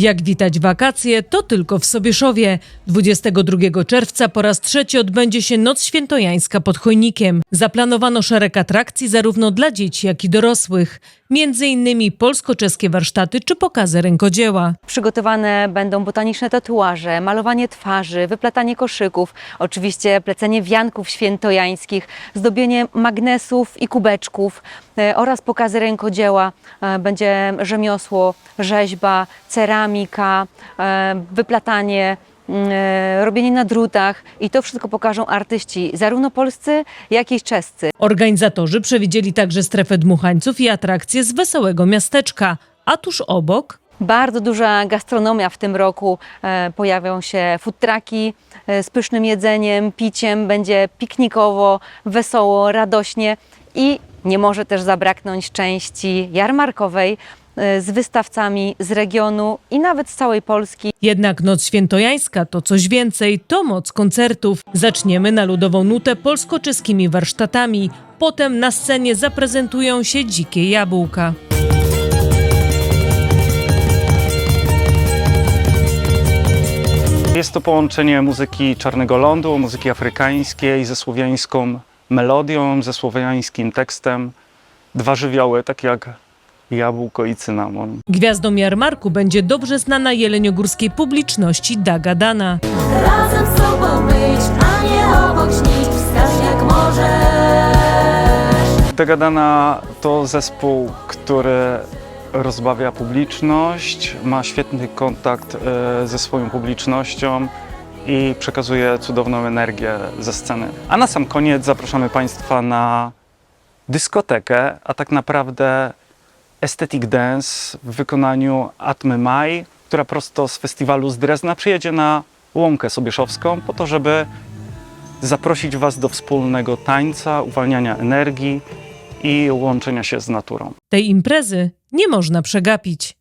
Jak witać wakacje, to tylko w Sobieszowie. 22 czerwca po raz trzeci odbędzie się Noc Świętojańska pod Chojnikiem. Zaplanowano szereg atrakcji zarówno dla dzieci, jak i dorosłych. Innymi polsko-czeskie warsztaty czy pokazy rękodzieła. Przygotowane będą botaniczne tatuaże, malowanie twarzy, wyplatanie koszyków, oczywiście plecenie wianków świętojańskich, zdobienie magnesów i kubeczków e, oraz pokazy rękodzieła. E, Będzie rzemiosło, rzeźba, ceramika, e, wyplatanie, robienie na drutach i to wszystko pokażą artyści zarówno polscy, jak i czescy. Organizatorzy przewidzieli także strefę dmuchańców i atrakcje z wesołego miasteczka. A tuż obok Bardzo duża gastronomia w tym roku. E, pojawią się food trucki e, z pysznym jedzeniem, piciem. Będzie piknikowo, wesoło, radośnie i nie może też zabraknąć części jarmarkowej e, z wystawcami z regionu i nawet z całej Polski. Jednak Noc Świętojańska to coś więcej, to moc koncertów. Zaczniemy na ludową nutę polsko-czeskimi warsztatami. Potem na scenie zaprezentują się dzikie jabłka. Jest to połączenie muzyki Czarnego Lądu, muzyki afrykańskiej ze słowiańską melodią, ze słowiańskim tekstem. Dwa żywioły, takie jak jabłko i cynamon. Gwiazdą jarmarku będzie dobrze znana jeleniogórskiej publiczności Daga Dana. Razem z sobą być, a nie obok śnić, wskaż jak możesz. Degadana to zespół, który rozbawia publiczność, ma świetny kontakt e, ze swoją publicznością i przekazuje cudowną energię ze sceny. A na sam koniec zapraszamy Państwa na dyskotekę, a tak naprawdę Aesthetic Dance w wykonaniu Atmy Mai, która prosto z festiwalu z Drezna przyjedzie na Łąkę Sobieszowską po to, żeby zaprosić Was do wspólnego tańca, uwalniania energii i łączenia się z naturą. Tej imprezy nie można przegapić.